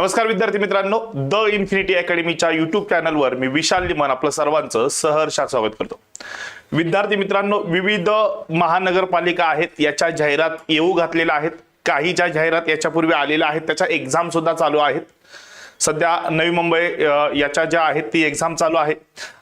नमस्कार विद्यार्थी मित्रांनो द इन्फिनिटी अकॅडमीच्या युट्यूब चॅनलवर मी विशाल लिमान आपलं सर्वांचं सहर्षात स्वागत करतो. विद्यार्थी मित्रांनो विविध महानगरपालिका आहेत याच्या जाहिरात येऊ घातलेल्या आहेत काही ज्या जाहिरात याच्यापूर्वी आलेल्या आहेत त्याच्या एक्झाम सुद्धा चालू आहेत. सध्या नवी मुंबई याच्या ज्या आहेत ती एक्झाम चालू आहे.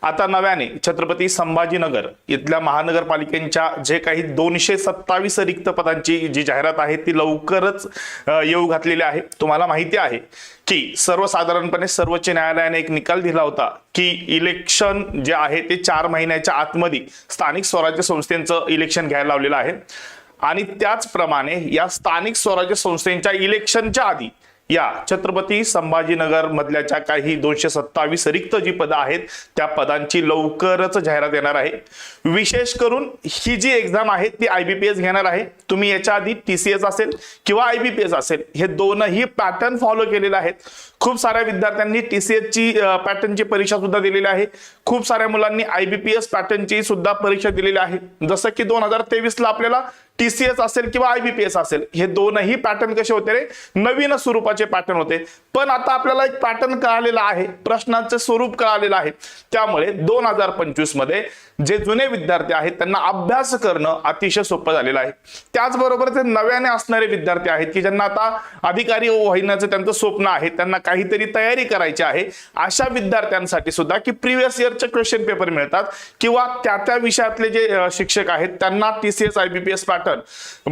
आता नव्याने छत्रपती संभाजीनगर इथल्या महानगरपालिकेच्या जे काही दोनशे सत्तावीस रिक्त पदांची जी जाहिरात आहे ती लवकरच येऊ घातलेली आहे. तुम्हाला माहिती आहे की सर्वसाधारणपणे सर्वोच्च न्यायालयाने एक निकाल दिला होता की इलेक्शन जे आहे ते चार महिन्याच्या आतमध्ये स्थानिक स्वराज्य संस्थेचं इलेक्शन घ्यायला लावलेलं आहे. आणि त्याचप्रमाणे या स्थानिक स्वराज्य संस्थेच्या इलेक्शनच्या आधी या छत्रपती संभाजीनगर मधल्या ज्या काही दोनशे सत्तावीस रिक्त जी पदं आहेत त्या पदांची लवकरच जाहिरात येणार आहे. विशेष करून ही जी एक्झाम आहे ती आयबीपीएस घेणार आहे. तुम्ही याच्या आधी टीसीएस असेल किंवा आयबीपीएस असेल हे दोनही पॅटर्न फॉलो केलेले आहेत. खूप साऱ्या विद्यार्थ्यांनी टी सी ची पॅटर्नची परीक्षा सुद्धा दिलेली आहे. खूप साऱ्या मुलांनी आयबीपीएस पॅटर्नची सुद्धा परीक्षा दिलेली आहे. जसं की दोन हजार तेवीसला आपल्याला टी सी एस असेल किंवा आयबीपीएस असेल हे दोनही पॅटर्न कसे होते रे? नवीन स्वरूपाचे पॅटर्न होते. पण आता आपल्याला एक पॅटर्न कळालेला आहे प्रश्नांचे स्वरूप कळालेलं आहे. त्यामुळे दोन हजार पंचवीसमध्ये जे जुने विद्यार्थी आहेत त्यांना अभ्यास करणं अतिशय सोपं झालेलं आहे. त्याचबरोबर ते नव्याने असणारे विद्यार्थी आहेत की ज्यांना आता अधिकारी होण्याचं त्यांचं स्वप्न आहे त्यांना काहीतरी तयारी करायची आहे. अशा विद्यार्थ्यांसाठी सुद्धा की प्रिव्हियस इयरचे क्वेश्चन पेपर मिळतात. किंवा त्या त्या विषयातले जे शिक्षक आहेत त्यांना टीसीएस एस पॅटर्न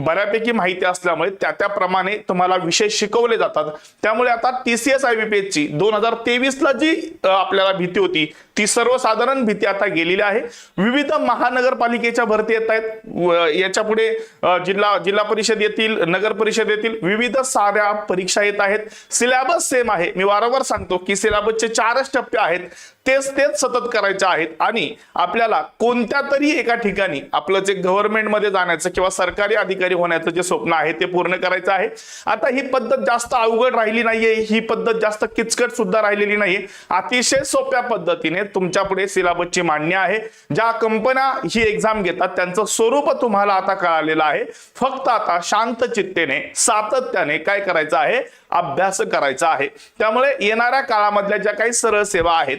बऱ्यापैकी माहिती असल्यामुळे त्या त्याप्रमाणे तुम्हाला विषय शिकवले जातात. त्यामुळे आता टीसीएस एस ची दोन हजार तेवीस ला जी आपल्याला भीती होती ती सर्वसाधारण भीती आता गेलेली आहे. विविध महानगरपालिकेच्या भरती येत आहेत. याच्यापुढे जिल्हा जिल्हा परिषद येतील नगर परिषद येतील. विविध साऱ्या परीक्षा येत आहेत. सिलेबस सेम आहे. मी वारंवार सांगतो की सिलेबसचे चारच टप्पे आहेत. तेच तेच सतत करायचे आहेत. आणि आपल्याला कोणत्या तरी एका ठिकाणी आपलं जे गव्हर्नमेंटमध्ये जाण्याचं किंवा सरकारी अधिकारी होण्याचं जे स्वप्न आहे ते पूर्ण करायचं आहे. आता ही पद्धत जास्त अवघड राहिली नाहीये. ही पद्धत जास्त किचकट सुद्धा राहिलेली नाहीये. अतिशय सोप्या पद्धतीने तुमच्यापुढे सिलेबसची मांडणी आहे. ज्या कंपन्या ही एक्झाम घेतात त्यांचं स्वरूप तुम्हाला आता कळालेलं आहे. फक्त आता शांत चित्तेने सातत्याने काय करायचं आहे? अभ्यास करायचा आहे. त्यामुळे येणाऱ्या काळामधल्या ज्या काही सरळ सेवा आहेत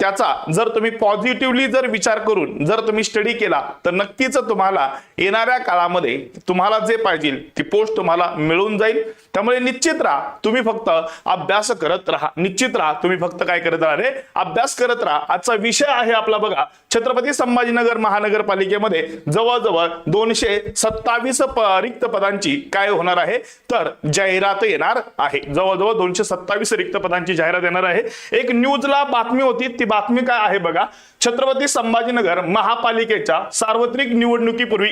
त्याचा जर तुम्ही पॉझिटिव्हली जर विचार करून जर तुम्ही स्टडी केला तर नक्कीच तुम्हाला येणाऱ्या काळामध्ये तुम्हाला जे पाहिजे ती पोस्ट तुम्हाला मिळून जाईल. त्यामुळे निश्चित राहा तुम्ही फक्त अभ्यास करत राहा. निश्चित राहा तुम्ही फक्त काय करत राहा रे? अभ्यास करत राहा. आजचा विषय आहे आपला बघा छत्रपती संभाजीनगर महानगरपालिकेमध्ये जवळजवळ दोनशे सत्तावीस रिक्त पदांची काय होणार आहे? तर जाहिरात येणार आहे. जवळजवळ दोनशे सत्तावीस रिक्त पदांची जाहिरात येणार आहे. एक न्यूजला बातमी होती ती बातमी काय आहे बघा. छत्रपती संभाजीनगर महापालिकेच्या सार्वत्रिक निवडणुकीपूर्वी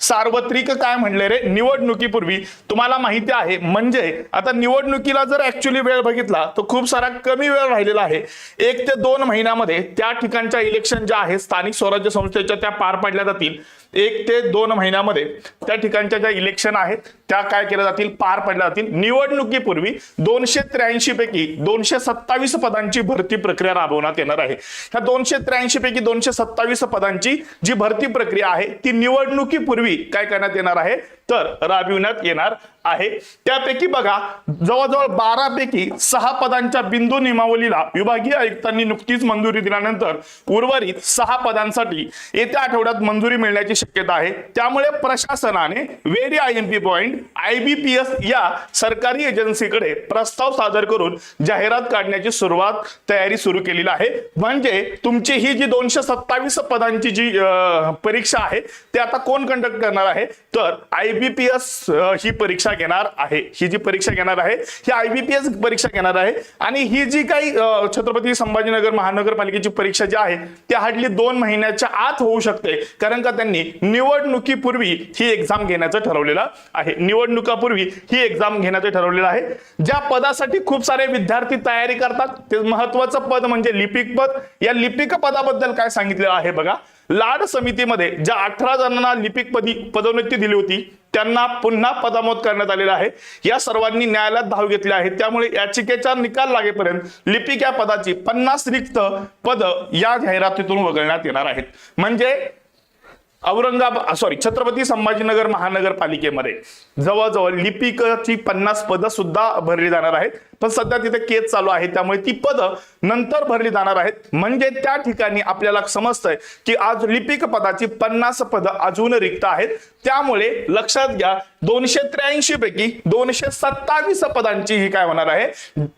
सार्वत्रिक काय म्हणले रे? निवडणुकीपूर्वी तुम्हाला माहिती आहे म्हणजे आता निवडणुकीला जर ऍक्च्युली वेळ बघितला तर खूप सारा कमी वेळ राहिलेला आहे. एक ते दोन महिन्यामध्ये त्या ठिकाणच्या इलेक्शन ज्या आहेत स्थानिक स्वराज्य संस्थेच्या त्या पार पाडल्या जातील. एक ते दोन महिन्यामध्ये त्या ठिकाणच्या ज्या इलेक्शन आहेत त्या काय केल्या जातील? पार पडल्या जातील. निवडणुकीपूर्वी दोनशे त्र्याऐंशी पैकी दोनशे सत्तावीस पदांची भरती प्रक्रिया राबवण्यात येणार आहे. ह्या दोनशे त्र्याऐंशी पैकी दोनशे सत्तावीस पदांची जी भरती प्रक्रिया आहे ती निवडणुकीपूर्वी काय करण्यात येणार आहे? तर राबविण्यात येणार आहे. त्यापैकी बघा जवळजवळ बारा पैकी सहा पदांच्या बिंदू नियमावलीला विभागीय आयुक्तांनी नुकतीच मंजुरी दिल्यानंतर उर्वरित सहा पदांसाठी येत्या आठवड्यात मंजुरी मिळण्याची शक्यता आहे. त्यामुळे प्रशासनाने very I M P point I B P S या सरकारी एजन्सीकडे प्रस्ताव सादर करून जाहिरात काढण्याची सुरुवात तयारी सुरू केलेली आहे. म्हणजे तुमची ही जी दोनशे सत्तावीस पदांची जी परीक्षा आहे ते आता कोण कंडक्ट करणार आहे? तर आयबीपीएस ही परीक्षा घेणार आहे. ही जी परीक्षा घेणार आहे ही आयबीपीएस परीक्षा घेणार आहे. आणि ही जी काही छत्रपती संभाजीनगर महानगरपालिकेची परीक्षा जी आहे ती हार्डली दोन महिन्याच्या आत होऊ शकते. कारण का त्यांनी निवडणुकीपूर्वी ही एक्झाम घेण्याचं ठरवलेलं आहे. निवडणुकापूर्वी ही एक्झाम घेण्याचं ठरवलेलं आहे. ज्या पदासाठी खूप सारे विद्यार्थी तयारी करतात ते महत्वाचं पद म्हणजे लिपिक पद. या लिपिक पदाबद्दल काय सांगितलेलं आहे बघा. लाड समितीमध्ये ज्या अठरा जणांना लिपिक पदी पदोन्नती दिली होती त्यांना पुन्हा पदामोद करण्यात आलेला आहे. या सर्वांनी न्यायालयात धाव घेतली आहे. त्यामुळे याचिकेचा निकाल लागेपर्यंत लिपिक या पदाची पन्नास रिक्त पद या जाहिरातीतून वगळण्यात येणार आहेत. म्हणजे औरंगाबाद सॉरी छत्रपती संभाजीनगर महानगरपालिकेमध्ये जवळजवळ लिपिकाची पन्नास पदं सुद्धा भरली जाणार आहेत. पण सध्या तिथे केस चालू आहे. त्यामुळे ती पदं नंतर भरली जाणार आहेत. म्हणजे त्या ठिकाणी आपल्याला समजतंय की आज लिपिक पदाची पन्नास पदं अजून रिक्त आहेत. त्यामुळे लक्षात घ्या दोनशे त्र्याऐंशी पैकी दोनशे सत्तावीस पदांची ही काय होणार आहे?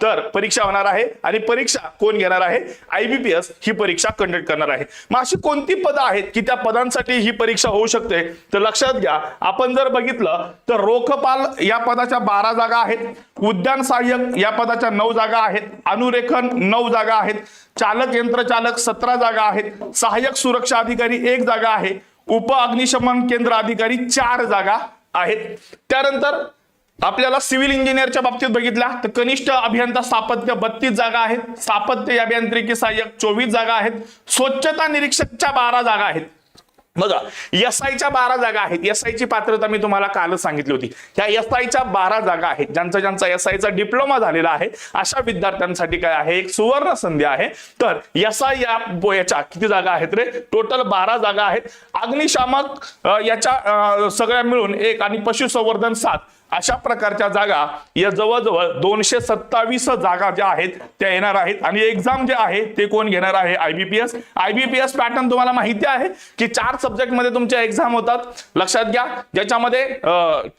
तर परीक्षा होणार आहे आणि परीक्षा कोण घेणार आहे? आयबीपीएस ही परीक्षा कंडक्ट करणार आहे. मग अशी कोणती पदं आहेत की त्या पदांसाठी ही परीक्षा होऊ शकते? तर लक्षात घ्या आपण जर बघितलं तर रोखपाल या पदाच्या बारा जागा आहेत. उद्यान सहाय्यक या पदाच्या नऊ जागा आहेत. अनुरेखन नऊ जागा आहेत. चालक यंत्रचालक सतरा जागा आहेत. सहाय्यक सुरक्षा अधिकारी एक जागा आहे. उप अग्निशमन केंद्र अधिकारी चार जागा आहेत. त्यानंतर आपल्याला सिव्हिल इंजिनियरच्या बाबतीत बघितल्या तर कनिष्ठ अभियंता स्थापत्य बत्तीस जागा आहेत. स्थापत्य अभियांत्रिकी सहाय्यक चोवीस जागा आहेत. स्वच्छता निरीक्षकच्या बारा जागा आहेत. बघा एस आयच्या बारा जागा आहेत. एस आयची पात्रता मी तुम्हाला कालच सांगितली होती. ह्या एस आयच्या बारा जागा आहेत ज्यांचा ज्यांचा एस आयचा डिप्लोमा झालेला आहे अशा विद्यार्थ्यांसाठी काय आहे? एक सुवर्ण संधी आहे. तर एस आय या याच्या किती जागा आहेत रे? टोटल बारा जागा आहेत. अग्निशामक याच्या सगळ्या मिळून एक आणि पशुसंवर्धन सात. अशा प्रकारच्या जागा या जवळजवळ दोनशे सत्तावीस जागा ज्या आहेत त्या येणार आहेत. आणि एक्झाम जे आहे ते कोण घेणार आहे? आयबीपीएस आयबीपीएस पॅटर्न तुम्हाला माहिती आहे की चार सब्जेक्टमध्ये तुमच्या एक्झाम होतात. लक्षात घ्या. ज्याच्यामध्ये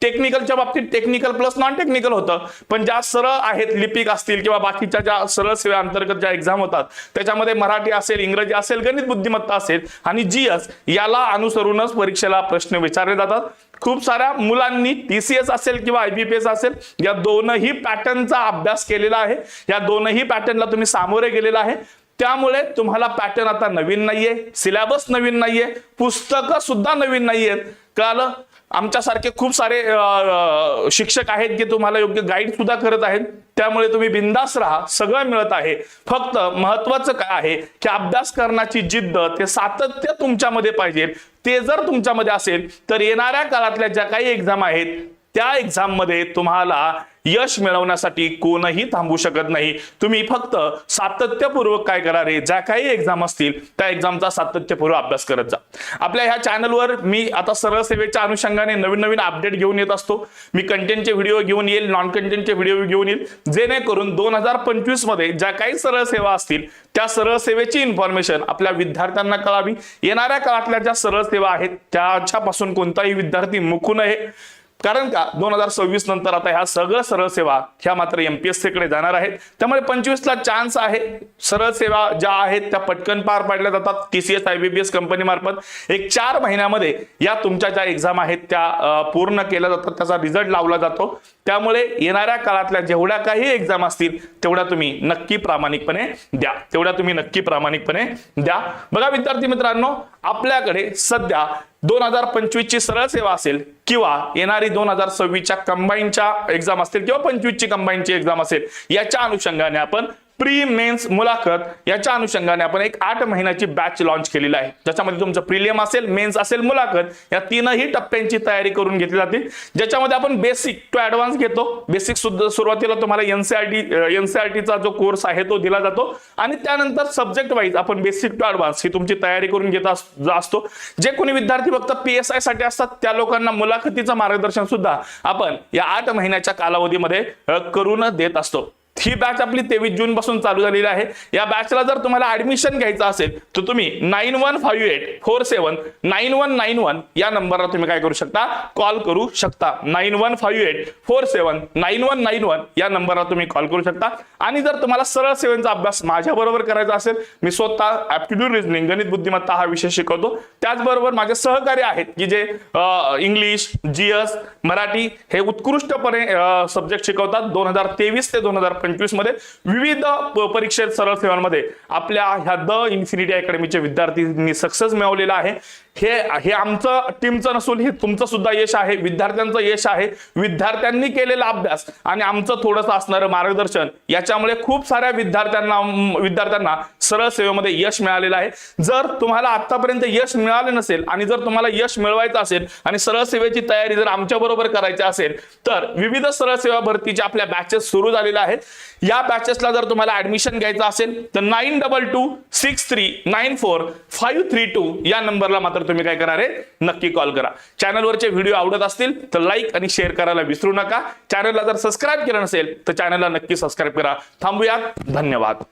टेक्निकलच्या बाबतीत टेक्निकल प्लस नॉन टेक्निकल होतं. पण ज्या सरळ आहेत लिपिक असतील किंवा बाकीच्या ज्या सरळ सेवा अंतर्गत ज्या एक्झाम होतात त्याच्यामध्ये मराठी असेल इंग्रजी असेल गणित बुद्धिमत्ता असेल आणि जीएस याला अनुसरूनच परीक्षेला प्रश्न विचारले जातात. खूप साऱ्या मुलांनी टीसीएस असेल किंवा आयबीपीएस असेल या दोनही पॅटर्नचा अभ्यास केलेला आहे. या दोनही पॅटर्नला तुम्ही सामोरे गेलेला आहे. त्यामुळे तुम्हाला पॅटर्न आता नवीन नाहीये सिलेबस नवीन नाहीये पुस्तकं सुद्धा नवीन नाहीयेत. कळालं? आमच्यासारखे खूप सारे शिक्षक आहेत की तुम्हाला योग्य गाईड सुद्धा करत आहेत. त्यामुळे तुम्ही बिंदास राहा. सगळं मिळत आहे. फक्त महत्वाचं काय आहे की अभ्यास करण्याची जिद्द ते सातत्य तुमच्यामध्ये पाहिजे. ते जर तुमच्यामध्ये असेल तर येणाऱ्या काळातल्या ज्या काही एक्झाम आहेत त्या एक्झाममध्ये तुम्हाला यश मिळवण्यासाठी कोणही थांबू शकत नाही. तुम्ही फक्त सातत्यपूर्वक काय करा रे? ज्या काही एक्झाम असतील त्या एक्झामचा सातत्यपूर्वक अभ्यास करत जा. आपल्या ह्या चॅनलवर मी आता सरळ सेवेच्या अनुषंगाने नवीन नवीन अपडेट घेऊन येत असतो. मी कंटेंटचे व्हिडिओ घेऊन येईल नॉन कंटेंटचे व्हिडिओ घेऊन येईल. जेणेकरून दोन हजार पंचवीसमध्ये ज्या काही सरळ सेवा असतील त्या सरळ सेवेची इन्फॉर्मेशन आपल्या विद्यार्थ्यांना कळावी. येणाऱ्या काळातल्या ज्या सरळ सेवा आहेत त्याच्यापासून कोणताही विद्यार्थी मुकू नये. कारण का? दोन हजार सव्वीस नंतर आता ह्या सगळं सरळ सेवा ह्या मात्र एमपीएससी कडे जाणार आहेत. त्यामुळे पंचवीसला चान्स आहे. सरळ सेवा ज्या आहेत त्या पटकन पार पाडल्या जातात. टीसीएस आयबीबीएस कंपनी मार्फत एक चार महिन्यामध्ये या तुमच्या ज्या एक्झाम आहेत त्या पूर्ण केल्या जातात. त्याचा रिझल्ट लावला जातो. त्यामुळे येणाऱ्या काळातल्या जेवढ्या काही एक्झाम असतील तेवढ्या तुम्ही नक्की प्रामाणिकपणे द्या. तेवढ्या तुम्ही नक्की प्रामाणिकपणे द्या. बघा विद्यार्थी मित्रांनो आपल्याकडे सध्या दोन हजार पंचवीस ची सरळ सेवा असेल किंवा येणारी दोन हजार सव्वीसच्या कंबाईनच्या एक्झाम असतील किंवा पंचवीसची कंबाईनची एक्झाम असेल याच्या अनुषंगाने आपण प्री मेन्स मुलाखत याच्या अनुषंगाने आपण एक आठ महिन्याची बॅच लॉन्च केलेली आहे. ज्याच्यामध्ये तुमचं प्रिलियम असेल मेन्स असेल मुलाखत या तीनही टप्प्यांची तयारी करून घेतली जाते. ज्याच्यामध्ये आपण बेसिक टू ऍडव्हान्स घेतो. बेसिक सुद्धा सुरुवातीला तुम्हाला एनसीआरटी एनसीआरटीचा जो कोर्स आहे तो दिला जातो. आणि त्यानंतर सब्जेक्ट वाईज आपण बेसिक टू ऍडव्हान्स ही तुमची तयारी करून घेत असतो. जे कोणी विद्यार्थी फक्त पीएसआयसाठी असतात त्या लोकांना मुलाखतीचं मार्गदर्शन सुद्धा आपण या आठ महिन्याच्या कालावधीमध्ये करून देत असतो. ही बॅच आपली तेवीस जून पासून चालू झालेली आहे. या बॅचला जर तुम्हाला ऍडमिशन घ्यायचं असेल तर तुम्ही nine one five eight four seven nine one nine one या नंबरला तुम्ही काय करू शकता? कॉल करू शकता. Nine one five eight four seven nine one nine one या नंबरला तुम्ही कॉल करू शकता. आणि जर तुम्हाला सरळ सेवेचा अभ्यास माझ्या बरोबर करायचा असेल मी स्वतः ऍप्टिट्यूड रिझनिंग गणित बुद्धिमत्ता हा विषय शिकवतो. त्याचबरोबर माझे सहकार्य आहेत की जे इंग्लिश जीएस मराठी हे उत्कृष्टपणे सब्जेक्ट शिकवतात. दोन हजार तेवीस ते दोन हजार पंचवीसमध्ये विविध परीक्षेत सरळ सेवांमध्ये आपल्या ह्या द इन्फिनिटी अकॅडमीचे विद्यार्थ्यांनी सक्सेस मिळवलेला आहे. हे हे आमचं टीमचं नसून हे तुमचं सुद्धा यश आहे विद्यार्थ्यांचं यश आहे. विद्यार्थ्यांनी केलेला अभ्यास आणि आमचं थोडंसं असणारं मार्गदर्शन याच्यामुळे खूप साऱ्या विद्यार्थ्यांना विद्यार्थ्यांना सरळ सेवेमध्ये यश मिळालेलं आहे. जर तुम्हाला आतापर्यंत यश मिळालं नसेल आणि जर तुम्हाला यश मिळवायचं असेल आणि सरळ सेवेची तयारी जर आमच्या बरोबर करायची असेल तर विविध सरळ सेवा भरतीच्या आपल्या बॅचेस सुरू झालेल्या आहेत. या बॅचेसला जर तुम्हाला ऍडमिशन घ्यायचं असेल तर nine double two six three nine four five three two या नंबरला मात्र तुम्ही काय करणार आहे नक्की कॉल करा. चॅनलवरचे व्हिडिओ आवडत असतील तर लाईक आणि शेअर करायला विसरू नका. चॅनलला जर सबस्क्राईब केलं नसेल तर चॅनलला नक्की सबस्क्राईब करा. थांबूया. धन्यवाद.